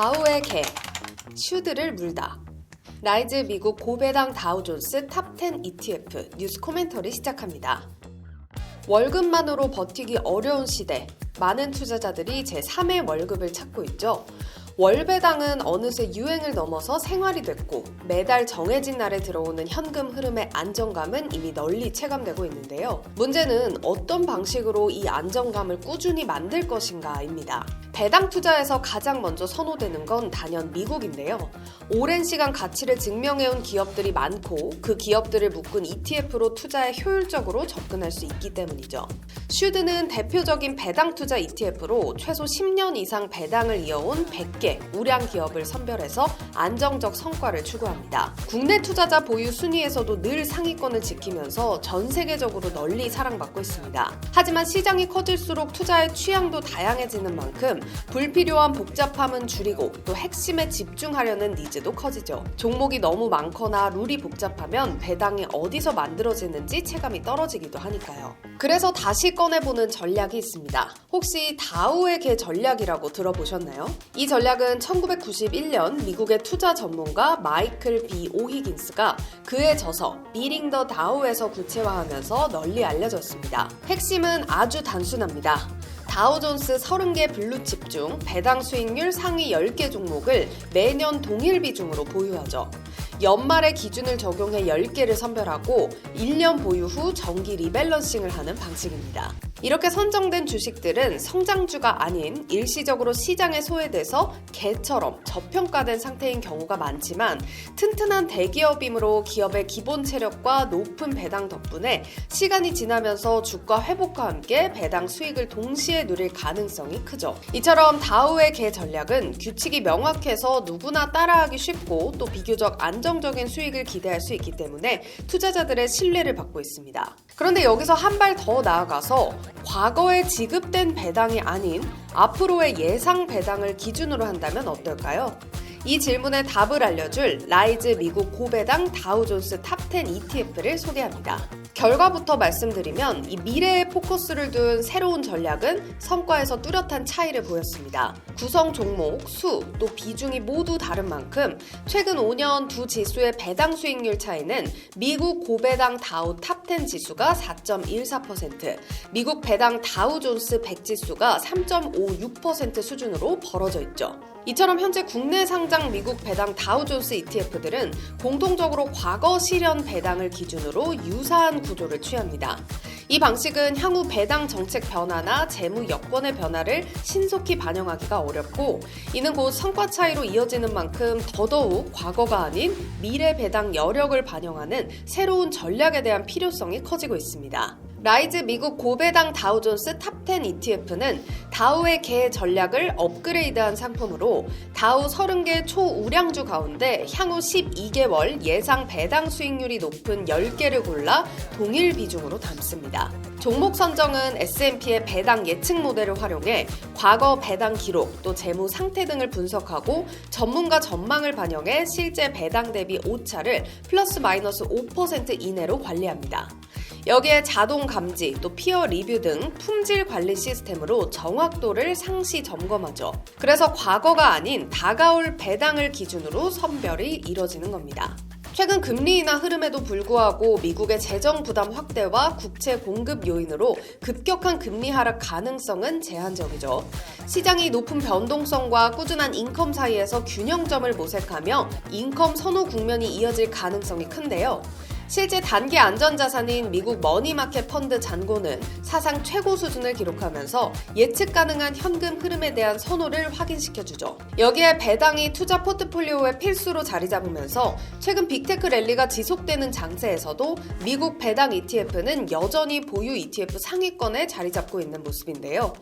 다우의 개, 슈드를 물다. 라이즈 미국 고배당 다우존스 탑10 ETF 뉴스 코멘터리 시작합니다. 월급만으로 버티기 어려운 시대, 많은 투자자들이 제3의 월급을 찾고 있죠. 월배당은 어느새 유행을 넘어서 생활이 됐고 매달 정해진 날에 들어오는 현금 흐름의 안정감은 이미 널리 체감되고 있는데요. 문제는 어떤 방식으로 이 안정감을 꾸준히 만들 것인가입니다. 배당 투자에서 가장 먼저 선호되는 건 단연 미국인데요. 오랜 시간 가치를 증명해온 기업들이 많고 그 기업들을 묶은 ETF로 투자에 효율적으로 접근할 수 있기 때문이죠. 슈드는 대표적인 배당 투자 ETF로 최소 10년 이상 배당을 이어온 100개 우량 기업을 선별해서 안정적 성과를 추구합니다. 국내 투자자 보유 순위에서도 늘 상위권을 지키면서 전 세계적으로 널리 사랑받고 있습니다. 하지만 시장이 커질수록 투자의 취향도 다양해지는 만큼 불필요한 복잡함은 줄이고 또 핵심에 집중하려는 니즈도 커지죠. 종목이 너무 많거나 룰이 복잡하면 배당이 어디서 만들어지는지 체감이 떨어지기도 하니까요. 그래서 다시 꺼내보는 전략이 있습니다. 혹시 다우의 개 전략이라고 들어보셨나요? 이 전략은 1991년 미국의 투자 전문가 마이클 B. 오히긴스가 그의 저서 미링 더 다우에서 구체화하면서 널리 알려졌습니다. 핵심은 아주 단순합니다. 다우존스 30개 블루칩 중 배당 수익률 상위 10개 종목을 매년 동일 비중으로 보유하죠. 연말에 기준을 적용해 10개를 선별하고 1년 보유 후 정기 리밸런싱을 하는 방식입니다. 이렇게 선정된 주식들은 성장주가 아닌 일시적으로 시장에 소외돼서 개처럼 저평가된 상태인 경우가 많지만 튼튼한 대기업이므로 기업의 기본 체력과 높은 배당 덕분에 시간이 지나면서 주가 회복과 함께 배당 수익을 동시에 누릴 가능성이 크죠. 이처럼 다우의 개 전략은 규칙이 명확해서 누구나 따라하기 쉽고 또 비교적 안정적인 수익을 기대할 수 있기 때문에 투자자들의 신뢰를 받고 있습니다. 그런데 여기서 한 발 더 나아가서 과거에 지급된 배당이 아닌 앞으로의 예상 배당을 기준으로 한다면 어떨까요? 이 질문에 답을 알려줄 라이즈 미국 고배당 다우존스 탑10 ETF를 소개합니다. 결과부터 말씀드리면 이 미래에 포커스를 둔 새로운 전략은 성과에서 뚜렷한 차이를 보였습니다. 구성 종목, 수, 또 비중이 모두 다른 만큼 최근 5년 두 지수의 배당 수익률 차이는 미국 고배당 다우 탑10 지수가 4.14%, 미국 배당 다우존스 100 지수가 3.56% 수준으로 벌어져 있죠. 이처럼 현재 국내 상장 미국 배당 다우존스 ETF들은 공통적으로 과거 실현 배당을 기준으로 유사한 구조를 취합니다. 이 방식은 향후 배당 정책 변화나 재무 여건의 변화를 신속히 반영하기가 어렵고 이는 곧 성과 차이로 이어지는 만큼 더더욱 과거가 아닌 미래 배당 여력을 반영하는 새로운 전략에 대한 필요성이 커지고 있습니다. 라이즈 미국 고배당 다우존스 탑10 ETF는 다우의 개 전략을 업그레이드한 상품으로 다우 30개 초우량주 가운데 향후 12개월 예상 배당 수익률이 높은 10개를 골라 동일 비중으로 담습니다. 종목 선정은 S&P의 배당 예측 모델을 활용해 과거 배당 기록 또 재무 상태 등을 분석하고 전문가 전망을 반영해 실제 배당 대비 오차를 플러스 마이너스 5% 이내로 관리합니다. 여기에 자동 감지, 또 피어 리뷰 등 품질 관리 시스템으로 정확도를 상시 점검하죠. 그래서 과거가 아닌 다가올 배당을 기준으로 선별이 이뤄지는 겁니다. 최근 금리 인하 흐름에도 불구하고 미국의 재정 부담 확대와 국채 공급 요인으로 급격한 금리 하락 가능성은 제한적이죠. 시장이 높은 변동성과 꾸준한 인컴 사이에서 균형점을 모색하며 인컴 선호 국면이 이어질 가능성이 큰데요. 실제 단기 안전자산인 미국 머니마켓 펀드 잔고는 사상 최고 수준을 기록하면서 예측 가능한 현금 흐름에 대한 선호를 확인시켜주죠. 여기에 배당이 투자 포트폴리오의 필수로 자리 잡으면서 최근 빅테크 랠리가 지속되는 장세에서도 미국 배당 ETF는 여전히 보유 ETF 상위권에 자리 잡고 있는 모습인데요.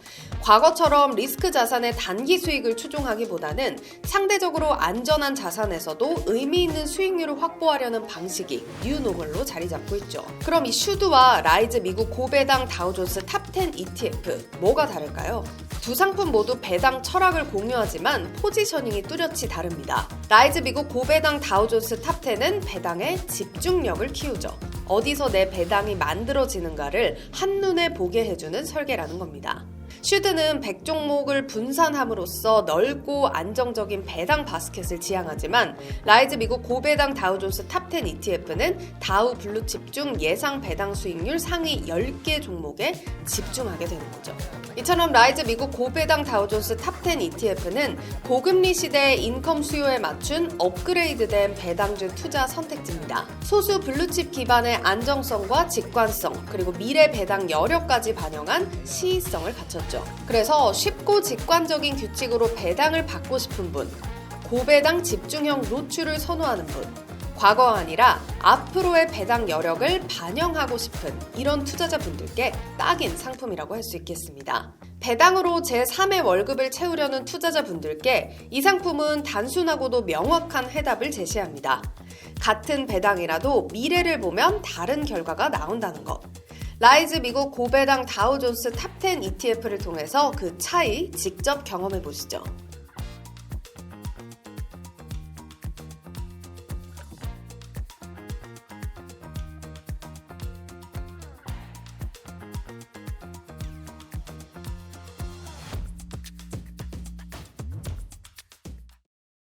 과거처럼 리스크 자산의 단기 수익을 추종하기보다는 상대적으로 안전한 자산에서도 의미 있는 수익률을 확보하려는 방식이 뉴노 글로벌로 자리 잡고 있죠. 그럼 이 슈드와 라이즈 미국 고배당 다우존스 탑10 ETF 뭐가 다를까요? 두 상품 모두 배당 철학을 공유하지만 포지셔닝이 뚜렷이 다릅니다. 라이즈 미국 고배당 다우존스 탑10은 배당의 집중력을 키우죠. 어디서 내 배당이 만들어지는가를 한눈에 보게 해주는 설계라는 겁니다. 슈드는 100종목을 분산함으로써 넓고 안정적인 배당 바스켓을 지향하지만 라이즈 미국 고배당 다우존스 탑10 ETF는 다우 블루칩 중 예상 배당 수익률 상위 10개 종목에 집중하게 되는 거죠. 이처럼 라이즈 미국 고배당 다우존스 탑10 ETF는 고금리 시대의 인컴 수요에 맞춘 업그레이드된 배당주 투자 선택지입니다. 소수 블루칩 기반의 안정성과 직관성, 그리고 미래 배당 여력까지 반영한 시의성을 갖췄 죠. 그래서 쉽고 직관적인 규칙으로 배당을 받고 싶은 분, 고배당 집중형 노출을 선호하는 분, 과거가 아니라 앞으로의 배당 여력을 반영하고 싶은 이런 투자자분들께 딱인 상품이라고 할 수 있겠습니다. 배당으로 제3의 월급을 채우려는 투자자분들께 이 상품은 단순하고도 명확한 해답을 제시합니다. 같은 배당이라도 미래를 보면 다른 결과가 나온다는 것. 라이즈 미국 고배당 다우존스 탑10 ETF를 통해서 그 차이 직접 경험해 보시죠.